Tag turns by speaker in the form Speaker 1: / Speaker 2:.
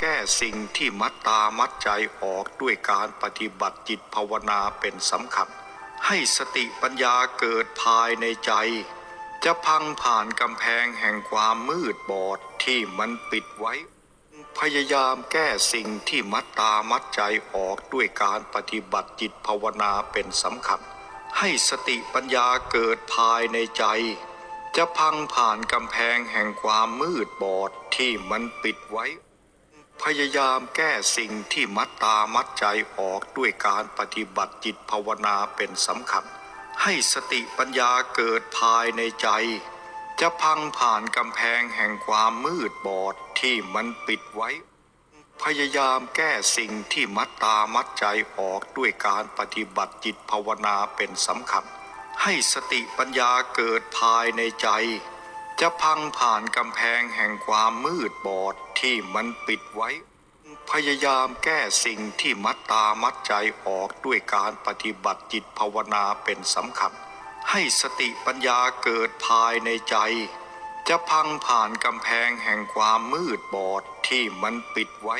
Speaker 1: แก้สิ่งที่มัดตามัดใจออกด้วยการปฏิบัติจิตภาวนาเป็นสำคัญ ให้สติปัญญาเกิดภายในใจ จะพังผ่านกำแพงแห่งความมืดบอดที่มันปิดไว้ พยายามแก้สิ่งที่มัดตามัดใจออกด้วยการปฏิบัติจิตภาวนาเป็นสำคัญ ให้สติปัญญาเกิดภายในใจ จะพังผ่านกำแพงแห่งความมืดบอดที่มันปิดไว้ พยายามแก้สิ่งที่มัดตามัดใจออกด้วยการปฏิบัติจิตภาวนาเป็นสำคัญ ให้สติปัญญาเกิดภายในใจ จะพังผ่านกำแพงแห่งความมืดบอดที่มันปิดไว้ พยายามแก้สิ่งที่มัดตามัดใจออกด้วยการปฏิบัติจิตภาวนาเป็นสำคัญ ให้สติปัญญาเกิดภายในใจ จะพังผ่านกำแพงแห่งความมืดบอดที่มันปิดไว้ พยายามแก้สิ่งที่มัดตามัดใจออกด้วยการปฏิบัติจิตภาวนาเป็นสำคัญ ให้สติปัญญาเกิดภายในใจ จะพังผ่านกำแพงแห่งความมืดบอดที่มันปิดไว้